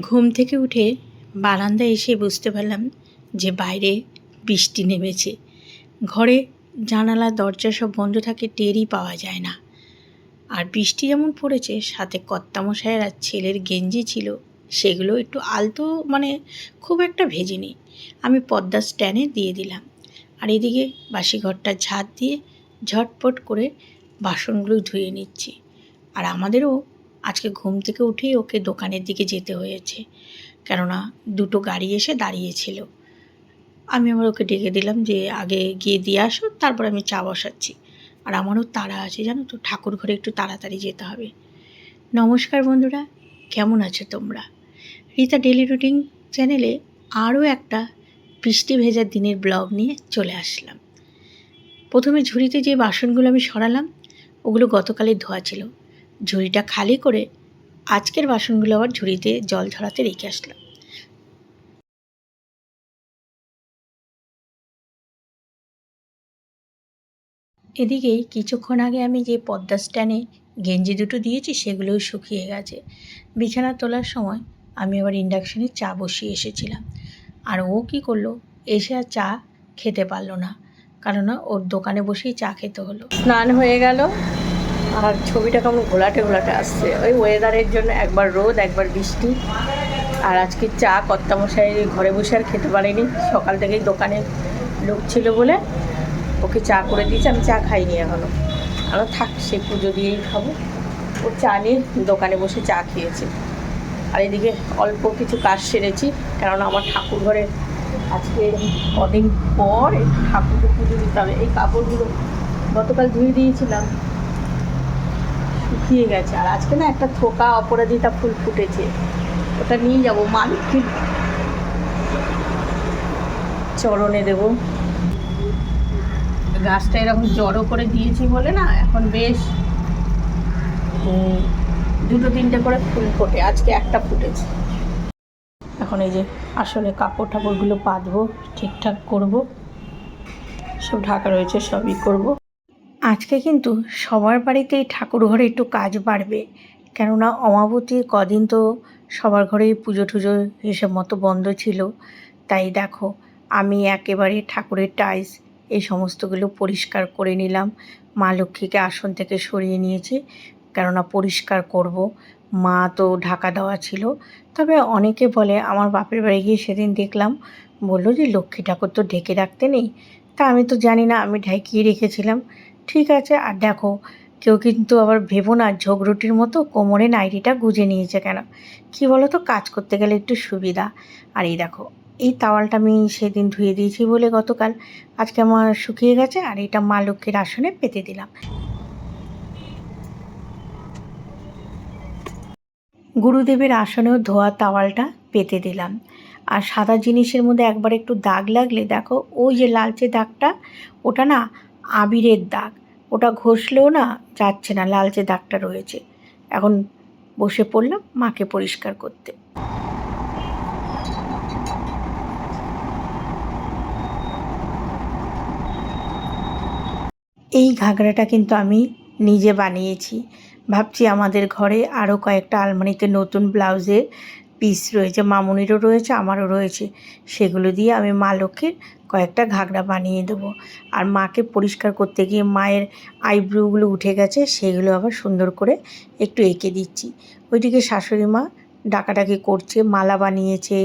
ঘুম থেকে উঠে বারান্দায় এসে বুঝতে পারলাম যে বাইরে বৃষ্টি নেমেছে। ঘরে জানালা, দরজা সব বন্ধ থাকে, টেরই পাওয়া যায় না। আর বৃষ্টি যেমন পড়েছে, সাথে কর্তামশায়ের আর ছেলের গেঞ্জি ছিল, সেগুলো একটু আলতো মানে খুব একটা ভেজে ভেজেনি। আমি পদ্মার স্ট্যান্ডে দিয়ে দিলাম। আর এদিকে বাসি ঘরটা ঝাঁট দিয়ে ঝটপট করে বাসনগুলো ধুয়ে নিচ্ছি। আর আমাদেরও আজকে ঘুম থেকে উঠেই ওকে দোকানের দিকে যেতে হয়েছে। কেননা দুটো গাড়ি এসে দাঁড়িয়েছিল। আমি আবার ওকে ডেকে দিলাম যে, আগে গিয়ে দিয়ে আসো, তারপর আমি চা বসাচ্ছি। আর আমারও তাড়া আছে, জানো তো, ঠাকুর ঘরে একটু তাড়াতাড়ি যেতে হবে। নমস্কার বন্ধুরা, কেমন আছো তোমরা? রীতা ডেলি রুটিন চ্যানেলে আরও একটা বৃষ্টি ভেজার দিনের ব্লগ নিয়ে চলে আসলাম। প্রথমে ঝুড়িতে যে বাসনগুলো আমি সরালাম, ওগুলো গতকালের ধোয়া ছিল। ঝুড়িটা খালি করে আজকের বাসনগুলো আবার ঝুড়িতে জল ঝরাতে রেখে আসলাম। এদিকেই কিছুক্ষণ আগে আমি যে পদ্মা স্ট্যান্ডে গেঞ্জি দুটো দিয়েছি, সেগুলোও শুকিয়ে গেছে। বিছানা তোলার সময় আমি আবার ইন্ডাকশানে চা বসিয়ে এসেছিলাম। আর ও কি করল, এসে আর চা খেতে পারল না, কেননা ওর দোকানে বসেই চা খেতে হলো। স্নান হয়ে গেল। আর ছবিটা কেমন ঘোলাটে ঘোলাটে আসছে। ওই ওয়েদারের জন্য একবার রোদ, একবার বৃষ্টি। আর আজকে চা কর্তামশাই ঘরে বসে আর খেতে পারিনি। সকাল থেকেই দোকানে লোক ছিল বলে ওকে চা করে দিয়েছি, আমি চা খাইনি এখনও আমরা থাক, সে পুজো দিয়েই খাব। ও চা নিয়ে দোকানে বসে চা খেয়েছে। আর এদিকে অল্প কিছু কাজ সেরেছি, কেননা আমার ঠাকুর ঘরে আজকে কদিন পর ঠাকুরকে পুজো দিতে হবে। এই কাপড়গুলো গতকাল ধুয়ে দিয়েছিলাম। শুকিয়ে গেছে। আর আজকে না একটা থোকা অপরাজিতা ফুল ফুটেছে। ওটা নিয়ে যাব। মা লক্ষ্মীর চরণে দেবো। গাছটা এরকম জড়ো করে দিয়েছি বলে না, এখন বেশ দুটো তিনটে করে ফুল ফোটে। আজকে একটা ফুটেছে। এখন এই যে আসলে কাপড় টাপড়গুলো পাতবো, ঠিকঠাক করব। সব ঢাকা রয়েছে, সবই করব। আজকে কিন্তু সবার বাড়িতেই ঠাকুর ঘরে একটু কাজ বাড়বে। কেননা অমাবতীর কদিন তো সবার ঘরেই পুজো টুজো হিসেব মতো বন্ধ ছিল। তাই দেখো, আমি একেবারে ঠাকুরের টাইস এই সমস্তগুলো পরিষ্কার করে নিলাম। মা লক্ষ্মীকে আসন থেকে সরিয়ে নিয়েছি, কেননা পরিষ্কার করব। মা তো ঢাকা দেওয়া ছিল। তবে অনেকে বলে, আমার বাপের বাড়ি গিয়ে সেদিন দেখলাম। বলল যে, লক্ষ্মী ঠাকুর তো ঢেকে রাখতে নেই। তা আমি তো জানি না, আমি ঢেকিয়ে রেখেছিলাম। ঠিক আছে, আর দেখো, কেউ কিন্তু আবার ভেবো না ঝোগরুটির মতো কোমরে নাইটিটা গুজে নিয়েছে কেন? কি বলো তো কাজ করতে গেলে একটু সুবিধা। আর এই দেখো, এই তাওয়ালটা আমি সেদিন ধুয়ে দিয়েছি বলে গতকাল। আজকে আমার শুকিয়ে গেছে, আর এটা মা লক্ষ্মীর আসনে পেতে দিলাম। গুরুদেবের আসনেও ধোয়া তাওয়ালটা পেতে দিলাম। আর সাদা জিনিসের মধ্যে একবার একটু দাগ লাগলে দেখো, ওই যে লালচে দাগটা, ওটা না আবিরের দাগ। ওটা ঘষলেও না যাচ্ছে না, লালচে দাগটা রয়েছে। এখন বসে পড়লাম মাকে পরিষ্কার করতে। এই ঘাগরাটা কিন্তু আমি নিজে বানিয়েছি। ভাবছি আমাদের ঘরে আরও কয়েকটা আলমারিতে নতুন ব্লাউজের পিস রয়েছে, মামুনিরও রয়েছে, আমারও রয়েছে। সেগুলো দিয়ে আমি মা লক্ষ্মীর কয়েকটা ঘাগরা বানিয়ে দেবো। আর মাকে পরিষ্কার করতে গিয়ে মায়ের আইব্রোগুলো উঠে গেছে, সেগুলো আবার সুন্দর করে একটু এঁকে দিচ্ছি। ওইদিকে শাশুড়ি মা ডাকাডাকি করছে, মালা বানিয়েছে,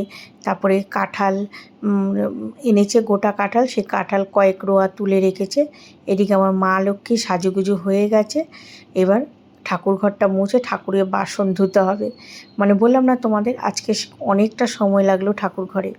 তারপরে কাঁঠাল এনেছে গোটা কাঁঠাল, সে কাঁঠাল কয়েক রোয়া তুলে রেখেছে। এদিকে আমার মা লক্ষ্মী সাজুগুজু হয়ে গেছে। এবার ঠাকুর ঘরটা মুছে ঠাকুরের বাসন ধুতে হবে। মানে বললাম না তোমাদের, আজকে অনেকটা সময় লাগল ঠাকুর ঘরে।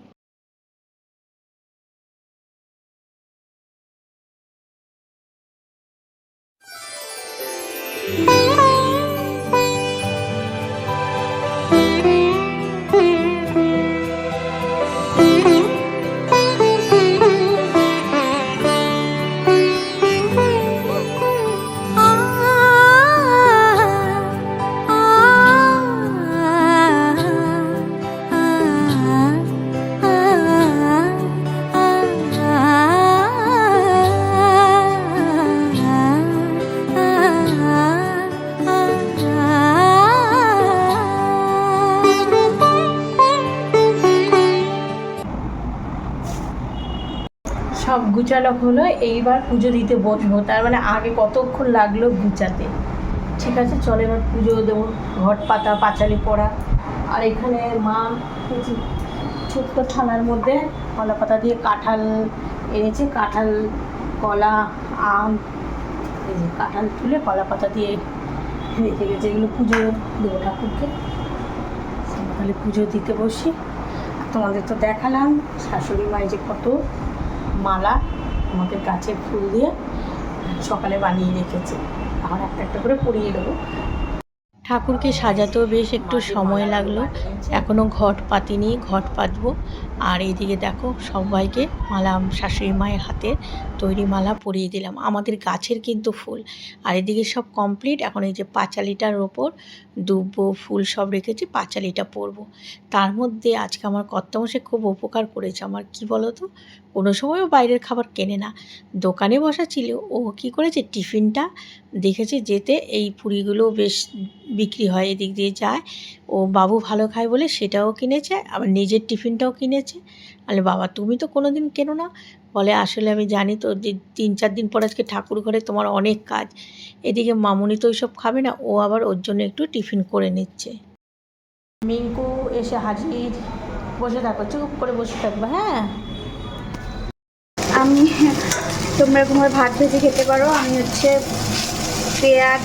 গুচানো হলো, এইবার পুজো দিতে বসবো। তার মানে আগে কতক্ষণ লাগল গুচাতে ঠিক আছে, চলো এবার পুজো দেবো। ঘট পাতা, পাঁচালি পড়া। আর এখানে মা ছোট্ট থালার মধ্যে কলা পাতা দিয়ে কাঁঠাল এনেছে। কাঁঠাল, কলা, আম, এই যে কাঁঠাল তুলে কলা পাতা দিয়ে রেখে গেছে। এগুলো পুজো দেবো ঠাকুরকে। তাহলে পুজো দিতে বসি। তোমাদের তো দেখালাম, শাশুড়ি মায়ের যে কত মালা আমাদের গাছের ফুল দিয়ে সকালে বানিয়ে রেখেছে। এখন একটা একটা করে পরিয়ে দেবো। ঠাকুরকে সাজাতেও বেশ একটু সময় লাগল। এখনও ঘট পাতিনি ঘট পাতবো। আর এইদিকে দেখো সবাইকে মালা শাশুড়ি মায়ের হাতে তৈরি মালা পরিয়ে দিলাম। আমাদের গাছের কিন্তু ফুল। আর এদিকে সব কমপ্লিট এখন এই যে পাঁচালিটার ওপর দুব্বো ফুল সব রেখেছি পাঁচালিটা পরবো। তার মধ্যে আজকে আমার কর্তামশে খুব উপকার করেছে। আমার কি বলো তো কোনো সময়ও বাইরের খাবার কেনে না। দোকানে বসা ছিল, ও কি করেছে? টিফিনটা দেখেছে যেতে এই পুরিগুলো বেশ বিক্রি হয়, এদিক দিয়ে যায়। ও বাবু ভালো খায় বলে সেটাও কিনেছে, আবার নিজের টিফিনটাও কিনেছে। আরে বাবা, তুমি তো কোনো দিন কেনো না? বলে, আসলে আমি জানি তো যে তিন চার দিন পর আজকে ঠাকুর ঘরে তোমার অনেক কাজ। এদিকে মামুনি তো ওইসব খাবে না, ও আবার ওর জন্য একটু টিফিন করে নিচ্ছে। মিঙ্কু এসে হাজির, বসে থাকো, চুপ করে বসে থাকবে হ্যাঁ? আমি, তোমরা এরকমভাবে ভাত ভেজে খেতে পারো। আমি হচ্ছে পেঁয়াজ,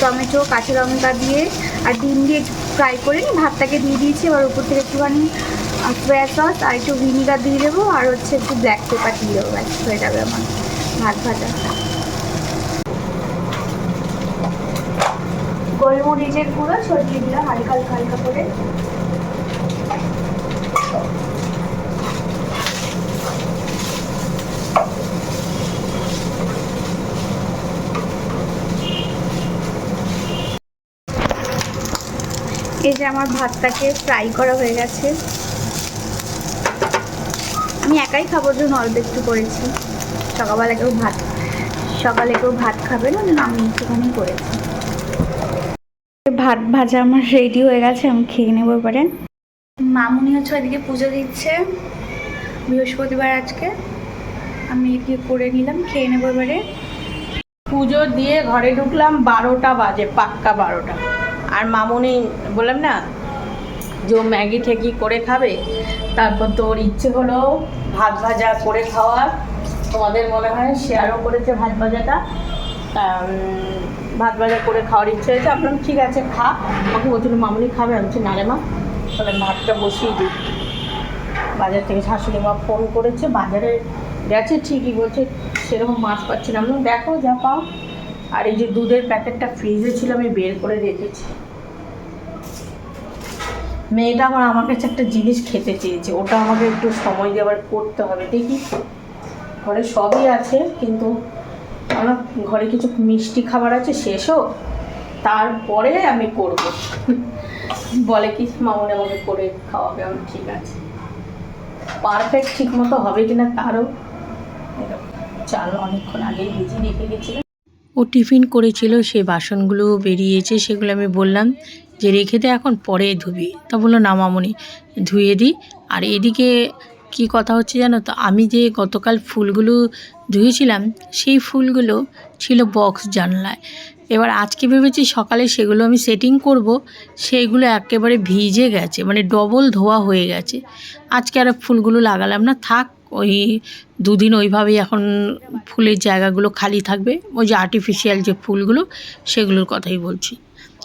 টমেটো, কাঁচা লঙ্কা দিয়ে আর ডিম দিয়ে ফ্রাই করে ভাতটাকে দিয়ে দিয়েছি, এবার উপর থেকে একটুখানি সোয়া সস আর একটু ভিনিগার দিয়ে দেবো আর হচ্ছে একটু ব্ল্যাক পেপার দিয়ে দেবো। ব্যাস, হয়ে যাবে আমার ভাত ভাজা। গোলমরিচের গুঁড়ো ছড়িয়ে দিলাম হালকা হালকা হালকা করে। এই যে আমার ভাতটাকে ফ্রাই করা হয়ে গেছে। আমি একাই খাবার জন্য অল্প একটু করেছি। সকালবেলা কেউ ভাত, সকালে কেউ ভাত খাবে না আমি একটুখানি করেছি। ভাত ভাজা আমার রেডি হয়ে গেছে, আমি খেয়ে নেব এবারে। মামুনি হচ্ছে ওইদিকে পুজো দিচ্ছে। বৃহস্পতিবার আজকে। আমি এদিকে করে নিলাম, খেয়ে নেব এবারে। পুজো দিয়ে ঘরে ঢুকলাম বারোটা বাজে, পাক্কা বারোটা। আর মামুনি বললাম না, যে ম্যাগি ঠেকি করে খাবে, তারপর তো ওর ইচ্ছে হলো ভাত ভাজা করে খাওয়ার। তোমাদের মনে হয় শেয়ারও করেছে ভাত ভাজাটা? ভাত ভাজা করে খাওয়ার ইচ্ছে হয়েছে। আপনার ঠিক আছে, খা। আমাকে বলছিল, মামুনি খাবে? আমি বলছি, না রে মা। তাহলে ভাতটা বসিয়ে দিই বাজার থেকে শাশুড়ি মা ফোন করেছে, বাজারে গেছে ঠিকই বলছে, সেরকম মাছ পাচ্ছি না। দেখো যা পাও। আর এই যে দুধের প্যাকেটটা ফ্রিজে ছিল, আমি বের করে রেখেছি। মেয়েটা আমার আমার কাছে একটা জিনিস খেতে চেয়েছে, ওটা আমাকে একটু সময় দিয়ে আবার করতে হবে। দেখি, ঘরে সবই আছে, কিন্তু আমার ঘরে কিছু মিষ্টি খাবার আছে শেষ হোক তারপরে আমি করব। বলে কি মামনি আমাকে করে খাওয়াবে, আমি ঠিক আছে। পারফেক্ট ঠিক মতো হবে কিনা তারও। চাল অনেকক্ষণ আগেই ভিজিয়ে রেখে গেছিলাম। ও টিফিন করেছিল, সে বাসনগুলো বেরিয়েছে, সেগুলো আমি বললাম যে, রেখে দে, এখন পরে ধুবি। তা বলল, না মামনি, ধুয়ে দিই। আর এদিকে কি কথা হচ্ছে জানো তো, আমি যে গতকাল ফুলগুলো ধুয়েছিলাম, সেই ফুলগুলো ছিল বক্স জানলায়। এবার আজকে ভেবেছি সকালে সেগুলো আমি সেটিং করব, সেইগুলো একেবারে ভিজে গেছে মানে ডবল ধোয়া হয়ে গেছে। আজকে আর ফুলগুলো লাগালাম না, থাক ওই দুদিন ওইভাবেই এখন ফুলের জায়গাগুলো খালি থাকবে। ওই যে আর্টিফিশিয়াল যে ফুলগুলো, সেগুলোর কথাই বলছি।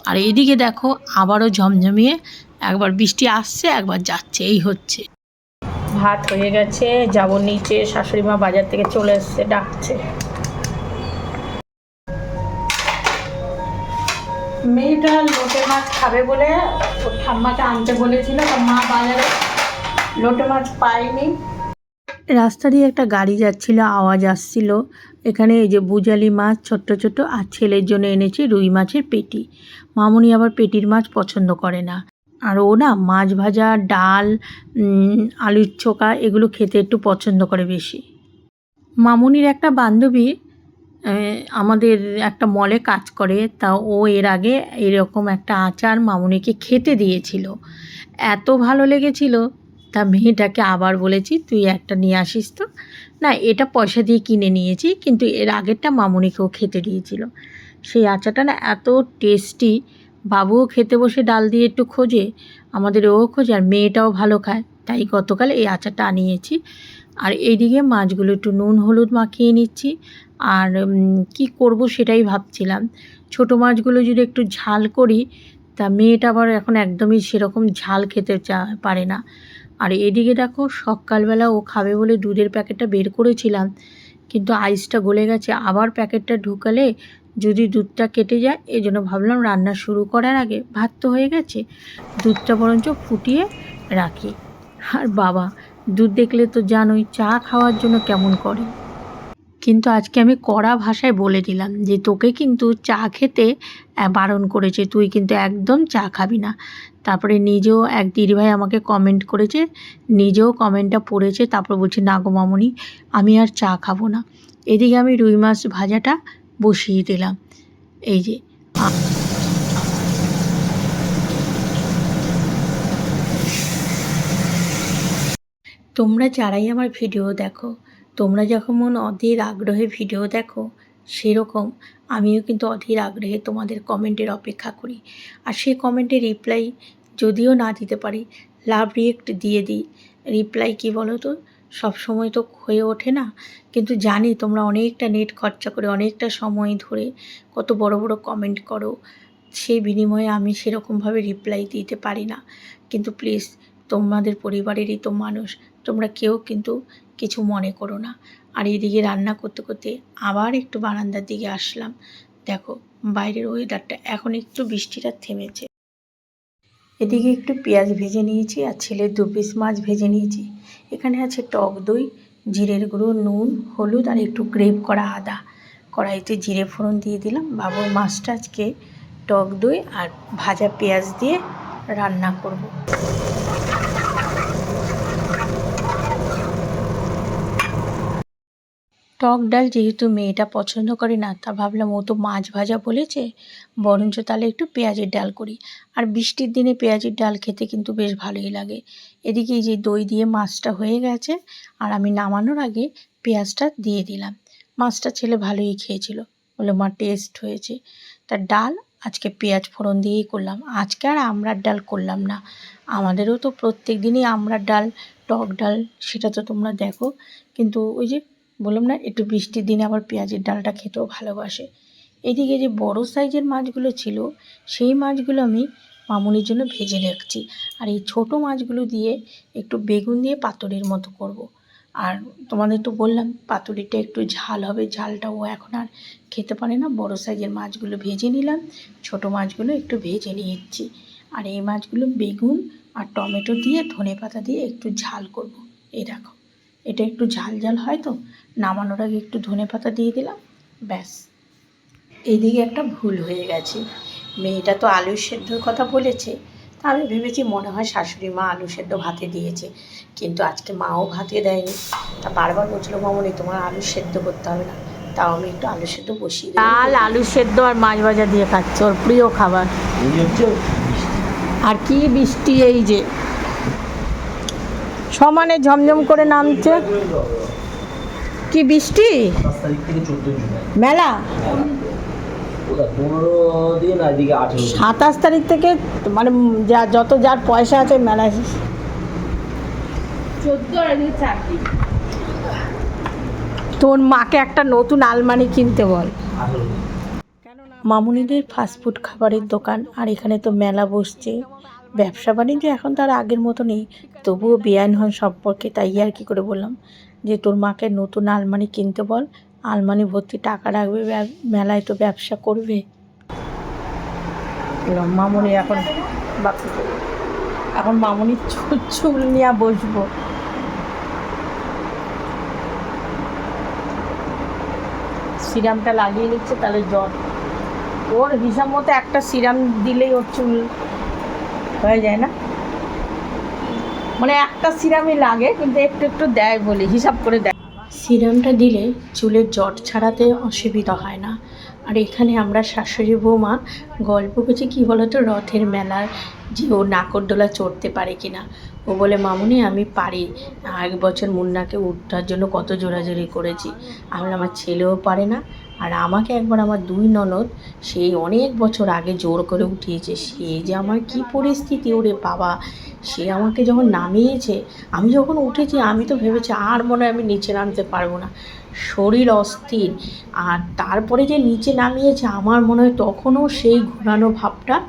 আর এইদিকে দেখো আবারও ঝমঝমিয়ে একবার বৃষ্টি আসছে, একবার যাচ্ছে, এই হচ্ছে। ভাত হয়ে গেছে, যাব নিচে, শাশুড়ি মা বাজার থেকে চলে এসছে, ডাকছে। মেয়েটা লোটে মাছ খাবে বলে ওর ঠাম্মাকে আনতে বলেছিল মা বাজারে লোটে মাছ পায়নি। রাস্তা দিয়ে একটা গাড়ি যাচ্ছিল, আওয়াজ আসছিল। এখানে এই যে বুজালি মাছ, ছোট্ট ছোট্ট আর ছেলের জন্য এনেছি রুই মাছের পেটি। মামুনি আবার পেটির মাছ পছন্দ করে না। আর ও না মাছ ভাজা, ডাল আলুর চোখা এগুলো খেতে একটু পছন্দ করে বেশি। মামুনির একটা বান্ধবী আমাদের একটা মলে কাজ করে, তা ও এর আগে এরকম একটা আচার মামুনিকে খেতে দিয়েছিল। এত ভালো লেগেছিল। তা মেয়েটাকে আবার বলেছি, তুই একটা নিয়ে আসিস তো। না, এটা পয়সা দিয়ে কিনে নিয়েছি, কিন্তু এর আগেরটা মামুনিকেও খেতে দিয়েছিল। সেই আচাটা না এত টেস্টি বাবুও খেতে বসে ডাল দিয়ে একটু খোঁজে, আমাদের ও খোঁজে, আর মেয়েটাও ভালো খায়। তাই গতকাল এই আচারটা আনিয়েছি। আর এইদিকে মাছগুলো একটু নুন হলুদ মাখিয়ে নিচ্ছি, আর কি করব সেটাই ভাবছিলাম। ছোট মাছগুলো যদি একটু ঝাল করি, তা মেয়েটা আবার এখন একদমই সেরকম ঝাল খেতে চা, পারে না। আর এদিকে দেখো, সকালবেলা ও খাবে বলে দুধের প্যাকেটটা বের করেছিলাম, কিন্তু আইসটা গলে গেছে। আবার প্যাকেটটা ঢুকালে যদি দুধটা কেটে যায়, এই জন্য ভাবলাম রান্না শুরু করার আগে ভাত তো হয়ে গেছে, দুধটা বরঞ্চ ফুটিয়ে রাখি। আর বাবা, দুধ দেখলে তো জানোই চা খাওয়ার জন্য কেমন করে। কিন্তু আজকে আমি কড়া ভাষায় বলে দিলাম যে, তোকে কিন্তু চা খেতে বারণ করেছে, তুই কিন্তু একদম চা খাবি না। তারপরে নিজেও এক দিদিভাই আমাকে কমেন্ট করেছে, নিজেও কমেন্টটা পড়েছে, তারপর বলছে, না গো মামনি, আমি আর চা খাব না। এদিকে আমি রুই মাছ ভাজাটা বসিয়ে দিলাম। এই যে, তোমরা যারাই আমার ভিডিও দেখো, তোমরা যখন অধীর আগ্রহে ভিডিও দেখো, সেরকম আমিও কিন্তু অধীর আগ্রহে তোমাদের কমেন্টের অপেক্ষা করি। আর সেই কমেন্টের রিপ্লাই যদিও না দিতে পারি, লাভ রিয়েক্ট দিয়ে দিই। রিপ্লাই কি বলো তো? সব সময় তো হয়ে ওঠে না। কিন্তু জানি তোমরা অনেকটা নেট খরচা করে, অনেকটা সময় ধরে কত বড় বড় কমেন্ট করো, সেই বিনিময়ে আমি সেরকমভাবে রিপ্লাই দিতে পারি না। কিন্তু প্লিজ তোমাদের পরিবারেরই তো মানুষ, তোমরা কেউ কিন্তু কিছু মনে করো না। আর এদিকে রান্না করতে করতে আবার একটু বারান্দার দিকে আসলাম। দেখো, বাইরের ওয়েদারটা এখন একটু বৃষ্টিটা থেমেছে। এদিকে একটু পেঁয়াজ ভেজে নিয়েছি আর ছেলের দু পিস মাছ ভেজে নিয়েছি। এখানে আছে টক দই, জিরের গুঁড়ো, নুন, হলুদ আর একটু গ্রেপ করা আদা। কড়াইতে জিরে ফোড়ন দিয়ে দিলাম। বাবুর মাছটা আজকে টক দই আর ভাজা পেঁয়াজ দিয়ে রান্না করব। টক ডাল যেহেতু মেয়েটা পছন্দ করে না, তা ভাবলাম ও তো মাছ ভাজা বলেছে, বরঞ্চ তাহলে একটু পেঁয়াজের ডাল করি। আর বৃষ্টির দিনে পেঁয়াজের ডাল খেতে কিন্তু বেশ ভালোই লাগে। এদিকে এই যে দই দিয়ে মাছটা হয়ে গেছে, আর আমি নামানোর আগে পেঁয়াজটা দিয়ে দিলাম। মাছটা ছেলে ভালোই খেয়েছিল, বলে মা, টেস্ট হয়েছে। তা ডাল আজকে পেঁয়াজ ফোড়ন দিয়েই করলাম। আজকে আর আমড়ার ডাল করলাম না। আমাদেরও তো প্রত্যেক দিনই আমড়ার ডাল, টক ডাল, সেটা তো তোমরা দেখো। কিন্তু ওই যে বললাম না, একটু বৃষ্টির দিনে আবার পেঁয়াজের ডালটা খেতেও ভালোবাসে। এদিকে যে বড় সাইজের মাছগুলো ছিল, সেই মাছগুলো আমি মামুনির জন্য ভেজে রাখছি। আর এই ছোট মাছগুলো দিয়ে একটু বেগুন দিয়ে পাতুরির মতো করব। আর তোমাদের তো বললাম, পাতুরিটা একটু ঝাল হবে ঝালটা ও এখন আর খেতে পারে না। বড় সাইজের মাছগুলো ভেজে নিলাম, ছোট মাছগুলো একটু ভেজে নিয়েছি আর এই মাছগুলো বেগুন আর টমেটো দিয়ে ধনে পাতা দিয়ে একটু ঝাল করব। এই দেখো, এটা একটু ঝাল ঝাল হয় তো? নামানোর আগে একটু ধনে পাতা দিয়ে দিলাম ব্যাস। এইদিকে একটা ভুল হয়ে গেছে। মেয়েটা তো আলু সেদ্ধর কথা বলেছে তা আমি ভেবেছি মনে হয় শাশুড়ি মা আলু সেদ্ধ ভাতে দিয়েছে কিন্তু আজকে মাও ভাতে দেয়নি। তা বারবার বলছিল মামনি তোমার আলু সেদ্ধ করতে হবে না তাও আমি একটু আলু সেদ্ধ বসিয়ে ডাল আলু সেদ্ধ আর মাছ ভাজা দিয়ে খাচ্ছে ওর প্রিয় খাবার। আর কি বৃষ্টি এই যে। সমানে ঝমঝম করে নামছে। কি বৃষ্টি? মেলা? সাতাশ তারিখ থেকে মানে যা যত যার পয়সা আছে দিন। তোর মাকে একটা নতুন আলমারি কিনতে বল। মামুনিদের ফাস্টফুড খাবারের দোকান আর এখানে তো মেলা বসছে। ব্যবসা বাণিজ্য এখন তার আগের মতো নেই তবুও বেআইন হন সম্পর্কে তাই আর কি করে বললাম? যে তোর মাকে নতুন আলমারি কিনতে বল, আলমারি ভর্তি টাকা রাখবে মেলায় তো ব্যবসা করবে। মামুনি, এখন এখন মামুনি চুল চুল নিয়ে বসবো। সিরামটা লাগিয়ে নিচ্ছে তাহলে জ্বর ওর হিসাব মতো একটা সিরাম দিলেই ওর চুল হয়ে যায় না। মানে একটা সিরামই লাগে, কিন্তু একটু একটু দেয় বলি, হিসাব করে দেয়। সিরামটা দিলে চুলের জট ছাড়াতে অসুবিধা হয় না। আর এখানে আমরা শাশুড়ি বৌমা গল্প করছি কী বলতো, রথের মেলার যে ও নাকরদোলা চড়তে পারে কিনা। ও বলে, মামুনি, আমি পারি। এক বছর মুন্নাকে উঠার জন্য কত জোরাজোরি করেছি। আমি আমার ছেলেও পারে না। আর আমাকে একবার আমার দুই ননদ সেই অনেক বছর আগে জোর করে উঠিয়েছে। সে যে আমার কি পরিস্থিতি ওরে বাবা। সে আমাকে যখন নামিয়েছে, আমি যখন উঠেছি, আমি তো ভেবেছি আর মনে হয় আমি নিচে নামতে পারব না। শরীর অস্থির। আর তারপরে যে নিচে নামিয়েছে, আমার মনে হয় তখনও সেই ঘোরানো ভাবটা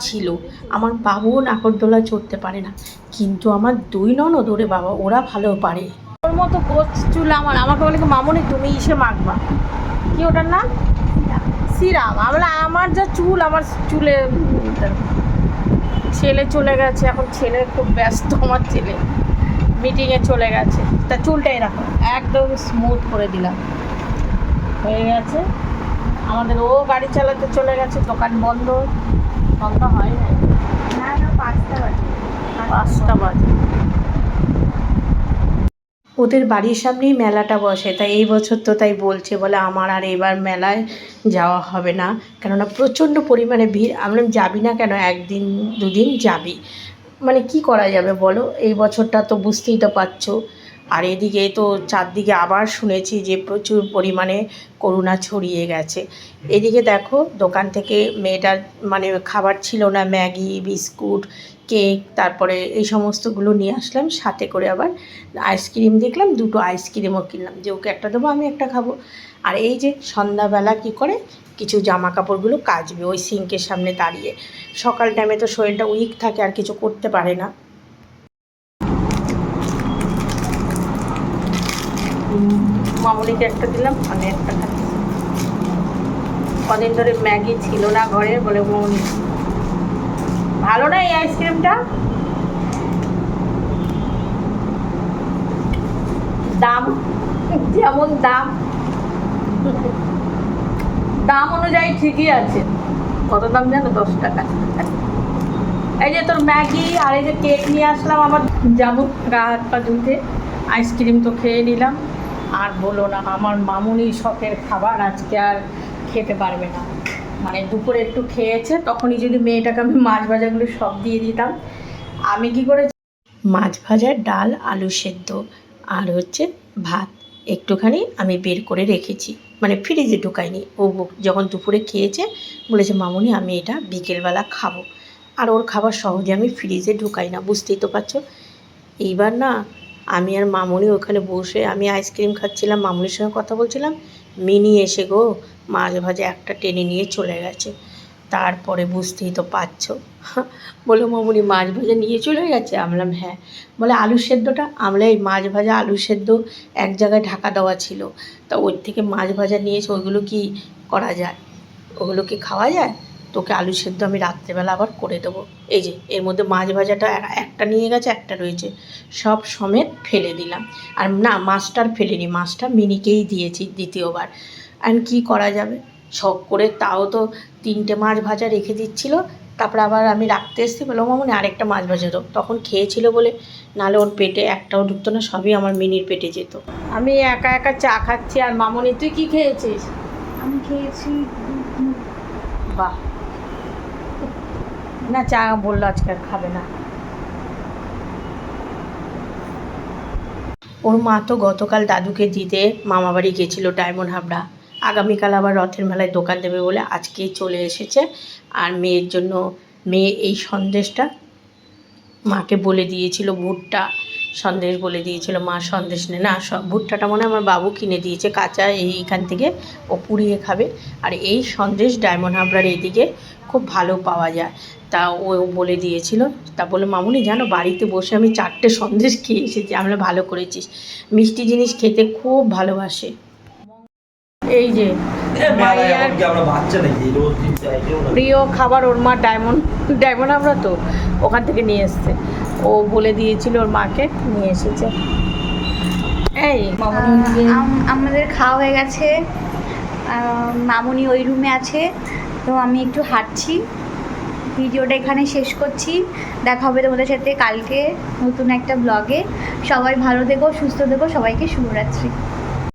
ছিল। আমার বাবুও নাকরদোলা চড়তে পারে না। কিন্তু আমার দুই ননদ, ওরে বাবা, ওরা ভালো পারে। ওর মতো গোছ চুল আমার। আমাকে বলে মামনি, তুমি ইসে মাখবা? কি ওটার নাম? সিরাম। আমার আমার যা চুল, আমার চুলে ছেলে চলে গেছে। এখন ছেলে খুব ব্যস্ত আমার ছেলে। মিটিংয়ে চলে গেছে। তা চুলটা এরকম একদম স্মুথ করে দিলাম। হয়ে গেছে। আমাদের ও গাড়ি চালাতে চলে গেছে দোকান বন্ধ। বন্ধ হয় না পাঁচটা বাজে। পাঁচটা বাজে। ওদের বাড়ির সামনেই মেলাটা বসে তাই এই বছর তো তাই বলছে বলে আমার আর এবার মেলায় যাওয়া হবে না। কেননা প্রচণ্ড পরিমাণে ভিড় আমরা যাবি না কেন? একদিন দুদিন যাবি। মানে কি করা যাবে বলো? এই বছরটা তো বুঝতেই তো পারছ। আর এদিকে তো চারদিকে আবার শুনেছি যে প্রচুর পরিমাণে করোনা ছড়িয়ে গেছে। এদিকে দেখো, দোকান থেকে মেয়েটার মানে খাবার ছিল না, ম্যাগি, বিস্কুট, কেক, তারপরে এই সমস্তগুলো নিয়ে আসলাম, সাথে করে আবার আইসক্রিম দেখলাম, দুটো আইসক্রিমও কিনলাম। যে ওকে একটা দেবো, আমি একটা খাব। আর এই যে সন্ধ্যাবেলা কি করে কিছু জামা কাপড়গুলো কাচবে ওই সিঙ্কের সামনে দাঁড়িয়ে। সকাল টাইমে তো শরীরটা উইক থাকে আর কিছু করতে পারে না। উম, মামুনিকে একটা দিলাম মানে একটা কদিন ধরে ম্যাগি ছিল না ঘরে বলে মামুনি ভালো না এই আইসক্রিমটা দাম যেমন দাম। দাম অনুযায়ী ঠিকই আছে। কত দাম জানো? দশ টাকা। এই যে তোর ম্যাগি আর এই যে কেক নিয়ে আসলাম আবার যাব গা হাত পা ধুতে আইসক্রিম তো খেয়ে নিলাম। আর বলো না, আমার মামুনি শখের খাবার আজকে আর খেতে পারবে না। মানে দুপুরে একটু খেয়েছে, তখনই যদি মেয়েটাকে আমি মাছ ভাজাগুলো সব দিয়ে দিতাম। আমি কি করে মাছ ভাজা ডাল, আলু সেদ্ধ আর হচ্ছে ভাত। একটুখানি আমি বের করে রেখেছি। মানে ফ্রিজে ঢোকায়নি। ও যখন দুপুরে খেয়েছে, বলেছে, মামুনি, আমি এটা বিকেলবেলা খাব। আর ওর খাবার সহজে আমি ফ্রিজে ঢুকাই না, বুঝতেই তো পারছ? এইবার না, আমি আর মামুনি ওখানে বসে আমি আইসক্রিম খাচ্ছিলাম, মামুনির সঙ্গে কথা বলছিলাম, মিনি এসে গো, মাছ ভাজে একটা টেনে নিয়ে চলে গেছে। তারপরে বুঝতেই তো পারছ। বলল মামুনি, মাছ ভাজা নিয়ে চলে গেছে? আমলাম হ্যাঁ। বলে, আলু সেদ্ধটা? আমরা এই মাছ ভাজা, আলু সেদ্ধ এক জায়গায় ঢাকা দেওয়া ছিল। তা ওর থেকে মাছ ভাজা নিয়েছে, ওইগুলো কি করা যায়? ওগুলো কি খাওয়া যায়? তোকে আলু সেদ্ধ আমি রাত্রেবেলা আবার করে দেবো। এই যে, এর মধ্যে মাছ ভাজাটা একটা নিয়ে গেছে, একটা রয়েছে। সব সমেত ফেলে দিলাম। আর না, মাছটা আর ফেলিনি, মাছটা মিনিকেই দিয়েছি দ্বিতীয়বার। আর কি করা যাবে? শখ করে তাও তো তিনটে মাছ ভাজা রেখে দিচ্ছিল। তারপর আবার আমি রাখতে এসেছি। বললাম মামনি আরেকটা মাছ ভাজা দাও। তখন খেয়েছিল বলে নাহলে ওর পেটে একটাও ঢুকতো না সবই আমার মিনির পেটে যেত। আমি একা একা চা খাচ্ছি আর মামনি তুই কি খেয়েছিস? আমি খেয়েছি বাহ। না চা বলল আজকে আর খাবে না। ওর মা তো গতকাল দাদুকে দিতে মামাবাড়ি গেছিল ডায়মন্ড হাবড়া। আগামীকাল আবার রথের মেলায় দোকান দেবে বলে আজকেই চলে এসেছে। আর মেয়ের জন্য, মেয়ে এই সন্দেশটা মাকে বলে দিয়েছিল, ভুট্টা সন্দেশ বলে দিয়েছিল, মা সন্দেশ নে। না ভুট্টাটা মনে আমার বাবু কিনে দিয়েছে, কাঁচা এইখান থেকে ও পুড়িয়ে খাবে। আর এই সন্দেশ ডায়মন্ড হাবড়ার এইদিকে খুব ভালো পাওয়া যায়। তা ও বলে দিয়েছিল, তা বলে মামুনি, জানো, বাড়িতে বসে আমি চারটে সন্দেশ খেয়ে এসেছি, আমরা ভালো করেছিস। মিষ্টি জিনিস খেতে খুব ভালোবাসে। এই যে প্রিয় খাবার ওর মা ডায়মন্ড ডায়মন্ড আমরা তো ওখান থেকে নিয়ে এসছে। ও বলে দিয়েছিল ওর মাকে নিয়ে এসেছে। এই আমাদের খাওয়া হয়ে গেছে। মামুনি ওই রুমে আছে। তো আমি একটু হাঁটছি। ভিডিওটা এখানে শেষ করছি। দেখা হবে তোমাদের সাথে কালকে নতুন একটা ব্লগে সবাই ভালো থেকো সুস্থ থেকো সবাইকে শুভরাত্রি।